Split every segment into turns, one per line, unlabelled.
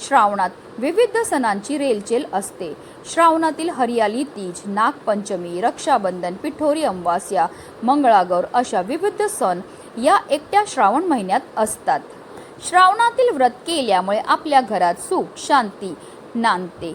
श्रावणात विविध सणांची रेलचेल असते. श्रावणातील हरियाली तीज नागपंचमी रक्षाबंधन पिठोरी अमावास्या मंगळागौर अशा विविध सण या एकट्या श्रावण महिन्यात असतात. श्रावणातील व्रत केल्यामुळे आपल्या घरात सुख शांती नांदते.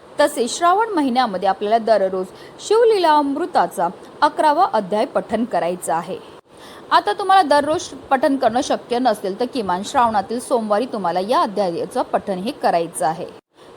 तसेच श्रावण महिन्यामध्ये आपल्याला दररोज शिवलीला अमृताचा अकरावा अध्याय पठन करायचा आहे. आता तुम्हाला दररोज पठन करणं शक्य नसेल तर किमान श्रावणातील सोमवारी तुम्हाला या अध्यायाचं पठन हे करायचं आहे.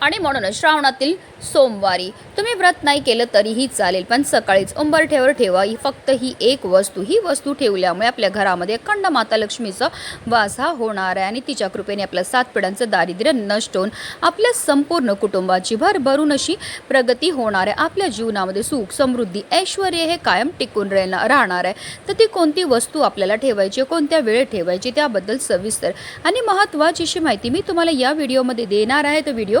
आणि म्हणूनच श्रावणातील सोमवारी तुम्ही व्रत नाही केलं तरीही चालेल पण सकाळीच उंबरठ्यावर ठेवा. ही फक्त ही एक वस्तू. ही वस्तू ठेवल्यामुळे आपल्या घरामध्ये अखंड माता लक्ष्मीचा वासा हा होणार आहे आणि तिच्या कृपेने आपल्या सात पिढ्यांचं दारिद्र्य नष्ट होऊन आपल्या संपूर्ण कुटुंबाची भरभरून अशी प्रगती होणार आहे. आपल्या जीवनामध्ये सुख समृद्धी ऐश्वर हे कायम टिकून राहणार आहे. तर ती कोणती वस्तू आपल्याला ठेवायची कोणत्या वेळेत ठेवायची त्याबद्दल सविस्तर आणि महत्त्वाची अशी माहिती मी तुम्हाला या व्हिडिओमध्ये देणार आहे. तर व्हिडिओ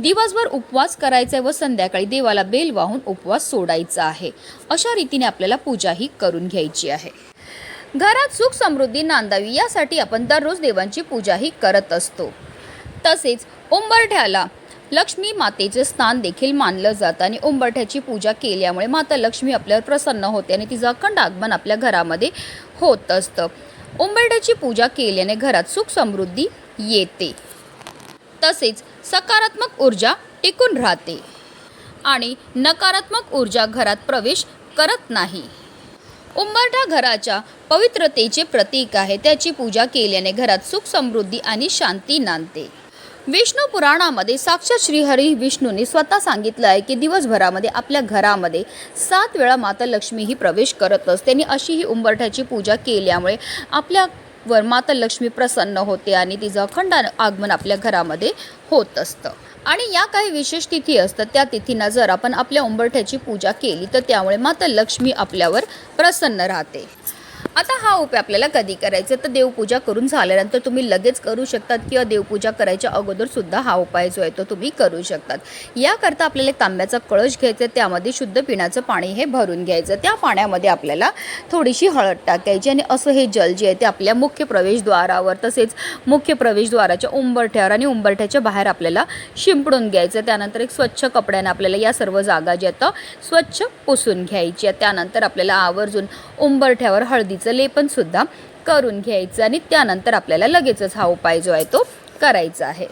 दिवसभर उपवास करायचा आहे व संध्याकाळी देवाला बेल वाहून उपवास सोडायचा आहे. अशा रीतीने आपल्याला पूजा ही करून घ्यायची आहे. घरात सुख समृद्धी नांदावी यासाठी आपण दररोज देवांची पूजाही करत असतो. तसेच उंबरठ्याला लक्ष्मी मातेचे स्थान देखील मानलं जातं आणि उंबरठ्याची पूजा केल्यामुळे माता लक्ष्मी आपल्यावर प्रसन्न होते आणि तिचं अखंड आगमन आपल्या घरामध्ये होत असतं. उंबरठ्याची पूजा केल्याने घरात सुख समृद्धी येते. तसेच सकारात्मक ऊर्जा टिकून राहते. आणि नकारात्मक ऊर्जा घरात प्रवेश करत नाही. उंबरठा घराच्या पवित्रतेचे प्रतीक आहे. त्याची पूजा केल्याने घरात सुख समृद्धी आणि शांती नांदते. विष्णू पुराणामध्ये साक्षात श्रीहरी विष्णूने स्वतः सांगितलं आहे की दिवसभरामध्ये आपल्या घरामध्ये सात वेळा माता लक्ष्मी ही प्रवेश करत असते आणि अशी ही उंबरठ्याची पूजा केल्यामुळे आपल्या वर माता लक्ष्मी प्रसन्न होते आणि तिचं अखंड आगमन आपल्या घरामध्ये होत असतं. आणि या काही विशेष तिथी असतात त्या तिथींना जर आपण आपल्या उंबरठ्याची पूजा केली तर त्यामुळे माता लक्ष्मी आपल्यावर प्रसन्न राहते. आता हा उपाय आपल्याला कधी करायचा? तर देवपूजा करून झाल्यानंतर तुम्ही लगेच करू शकतात किंवा देवपूजा करायच्या अगोदर सुद्धा हा उपाय जो आहे तो तुम्ही करू शकतात. याकरता आपल्याला एक तांब्याचा कळश घ्यायचा त्यामध्ये शुद्ध पिण्याचं पाणी हे भरून घ्यायचं. त्या पाण्यामध्ये आपल्याला थोडीशी हळद टाकायची आणि असं हे जल जे आहे ते आपल्या मुख्य प्रवेशद्वारावर तसेच मुख्य प्रवेशद्वाराच्या उंबरठ्यावर आणि उंबरठ्याच्या बाहेर आपल्याला शिंपडून घ्यायचं. त्यानंतर एक स्वच्छ कपड्याने आपल्याला या सर्व जागा ज्या आहेत स्वच्छ पुसून घ्यायची त्यानंतर आपल्याला आवर्जून उंबरठ्यावर हळद हळदीचं लेपन सुद्धा करून घ्यायचं आणि त्यानंतर आपल्याला लगेचच हा उपाय जो आहे तो करायचा आहे.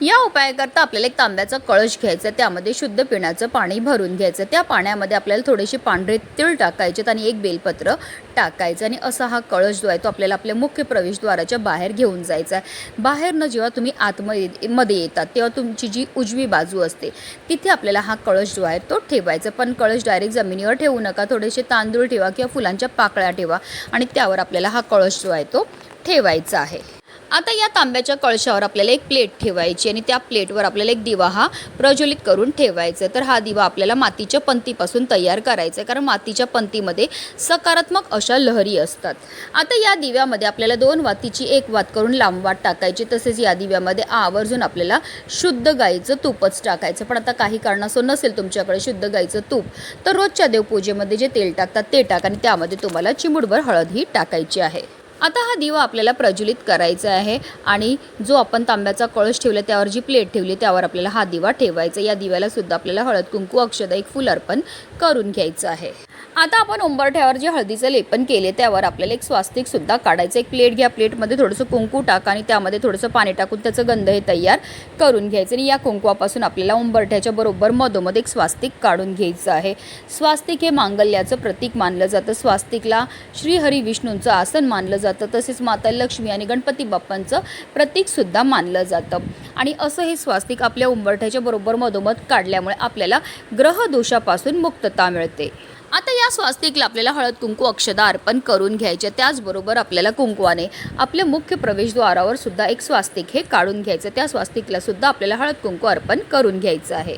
या उपायाकरता आपल्याला एक तांब्याचा कळश घ्यायचा त्यामध्ये शुद्ध पिण्याचं पाणी भरून घ्यायचं त्या पाण्यामध्ये आपल्याला थोडेसे पांढरे तीळ टाकायचे आणि एक बेलपत्र टाकायचं आणि असा हा कळश जो आहे तो आपल्याला आपल्या मुख्य प्रवेशद्वाराच्या बाहेर घेऊन जायचा आहे. बाहेरनं जेव्हा तुम्ही आतमध्ये मध्ये येतात तेव्हा तुमची जी उजवी बाजू असते तिथे आपल्याला हा कळश जो आहे तो ठेवायचा पण कळश डायरेक्ट जमिनीवर ठेवू नका. थोडेसे तांदूळ ठेवा किंवा फुलांच्या पाकळ्या ठेवा आणि त्यावर आपल्याला हा कळश जो आहे तो ठेवायचा आहे. आता या तांब्याच्या कळशावर आपल्याला एक प्लेट ठेवायची आणि त्या प्लेटवर आपल्याला एक दिवा हा प्रज्वलित करून ठेवायचा आहे. तर हा दिवा आपल्याला मातीच्या पंतीपासून तयार करायचा आहे. कारण मातीच्या पंतीमध्ये सकारात्मक अशा लहरी असतात. आता या दिव्यामध्ये आपल्याला दोन वातीची एक वात करून लांब वात टाकायची. तसेच या दिव्यामध्ये आवर्जून आपल्याला शुद्ध गाईचं तूपच टाकायचं. पण आता काही कारणासो नसेल तुमच्याकडे शुद्ध गाईचं तूप. तर रोजच्या देवपूजेमध्ये जे तेल टाकतात ते टाका आणि त्यामध्ये तुम्हाला चिमुडभर हळद ही टाकायची आहे. आता हा दिवा आपल्याला प्रज्वलित करायचा आहे आणि जो आपण तांब्याचा कळश ठेवला त्यावर जी प्लेट ठेवली त्यावर आपल्याला हा दिवा ठेवायचा या दिव्याला सुद्धा आपल्याला हळद कुंकू अक्षदा एक फुल अर्पण करून घ्यायचं आहे. आता आपण उंबरठ्यावर जे हळदीचं लेपन केले त्यावर आपल्याला एक स्वास्तिक सुद्धा काढायचं. एक प्लेट घ्या प्लेटमध्ये थोडंसं कुंकू टाका आणि त्यामध्ये थोडंसं पाणी टाकून त्याचं गंध हे तयार करून घ्यायचं. आणि या कुंकवापासून आपल्याला उंबरठ्याच्या बरोबर मधोमध एक स्वास्तिक काढून घ्यायचं आहे. स्वास्तिक हे मांगल्याचं प्रतीक मानलं जातं. स्वास्तिकला श्रीहरी विष्णूंचं आसन मानलं जातं. तसेच माता लक्ष्मी आणि गणपती बाप्पांचं प्रतीक सुद्धा मानलं जातं. आणि असं हे स्वास्तिक आपल्या उंबरठ्याच्या बरोबर मधोमध काढल्यामुळे आपल्याला ग्रहदोषापासून मुक्तता मिळते. आता या स्वास्तिकला आपल्याला हळद कुंकू अक्षदा अर्पण करून घ्यायचे. त्याचबरोबर आपल्याला कुंकवाने आपल्या मुख्य प्रवेशद्वारावर सुद्धा एक स्वास्तिक हे काढून घ्यायचं. त्या स्वास्तिकला सुद्धा आपल्याला हळद कुंकू अर्पण करून घ्यायचं आहे.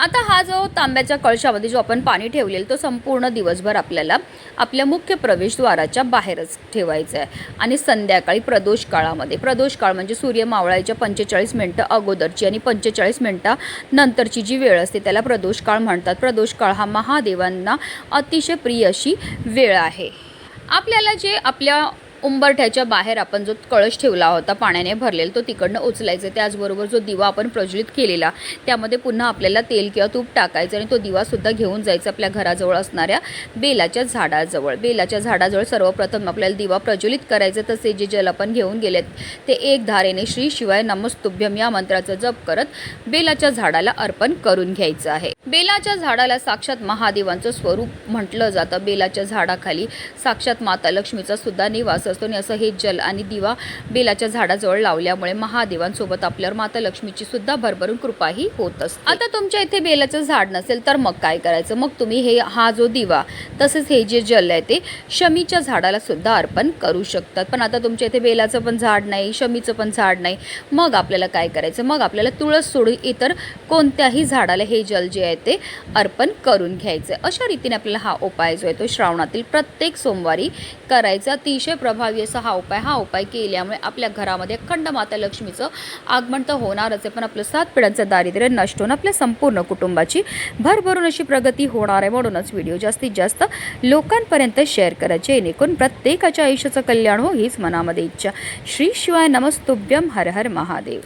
आता हा जो तांब्याच्या कळशामध्ये जो आपण पाणी ठेवलेलं तो संपूर्ण दिवसभर आपल्याला आपल्या मुख्य प्रवेशद्वाराच्या बाहेरच ठेवायचा आहे. आणि संध्याकाळी प्रदोष काळामध्ये प्रदोष काळ म्हणजे सूर्य मावळायच्या पंचेचाळीस मिनटं अगोदरची आणि पंचेचाळीस मिनटं नंतरची जी वेळ असते त्याला प्रदोष काळ म्हणतात. प्रदोष काळ हा महादेवांना अतिशय प्रिय अशी वेळ आहे. आपल्याला जे आपल्या उंबरठ्याच्या बाहेर आपण जो कळश ठेवला होता पाण्याने भरलेला तो तिकडनं उचलायचा. त्याचबरोबर जो दिवा आपण प्रज्वलित केलेला त्यामध्ये पुन्हा आपल्याला तेल किंवा तूप टाकायचं आणि तो दिवासुद्धा घेऊन जायचा आपल्या घराजवळ असणाऱ्या बेलाच्या झाडाजवळ. बेलाच्या झाडाजवळ सर्वप्रथम आपल्याला दिवा प्रज्वलित करायचं तसे जे जल आपण घेऊन गेलेत ते एक धारेने श्री शिवाय नमस्तुभ्यम या मंत्राचा जप करत बेलाच्या झाडाला अर्पण करून घ्यायचं आहे. बेलाच्या झाडाला साक्षात महादेवांचं स्वरूप म्हटलं जातं. बेलाच्या झाडाखाली साक्षात माता लक्ष्मीचा सुद्धा निवास असतो आणि असं हे जल आणि दिवा बेलाच्या झाडाजवळ लावल्यामुळे महादेवांसोबत आपल्यावर माता लक्ष्मीची सुद्धा भरभरून कृपाही होत असते. आता तुमच्या इथे बेलाचं झाड नसेल तर मग काय करायचं? मग तुम्ही हे हा जो दिवा तसेच हे जे जल आहे ते शमीच्या झाडाला सुद्धा अर्पण करू शकतात. पण आता तुमच्या इथे बेलाचं पण झाड नाही शमीचं पण झाड नाही. मग आपल्याला काय करायचं? मग आपल्याला तुळस सोडून इतर कोणत्याही झाडाला हे जल जे आहे ते अर्पण करून घ्यायचं अशा रीतीने आपल्याला हा उपाय जो आहे तो श्रावणातील प्रत्येक सोमवारी करायचा. अतिशय प्रभाव असा हा उपाय हा उपाय केल्यामुळे आपल्या घरामध्ये अखंड माता लक्ष्मीचं आगमन तर होणारच आहे. पण आपलं सात पिढ्यांचं दारिद्र्य नष्ट होऊन आपल्या संपूर्ण कुटुंबाची भरभरून अशी प्रगती होणार आहे म्हणूनच व्हिडिओ जास्तीत जास्त लोकांपर्यंत शेअर करायचे. जेणेकरून प्रत्येकाच्या आयुष्याचं कल्याण हो हीच मनामध्ये इच्छा. श्री शिवाय नमस्तुभ्यम हर हर महादेव.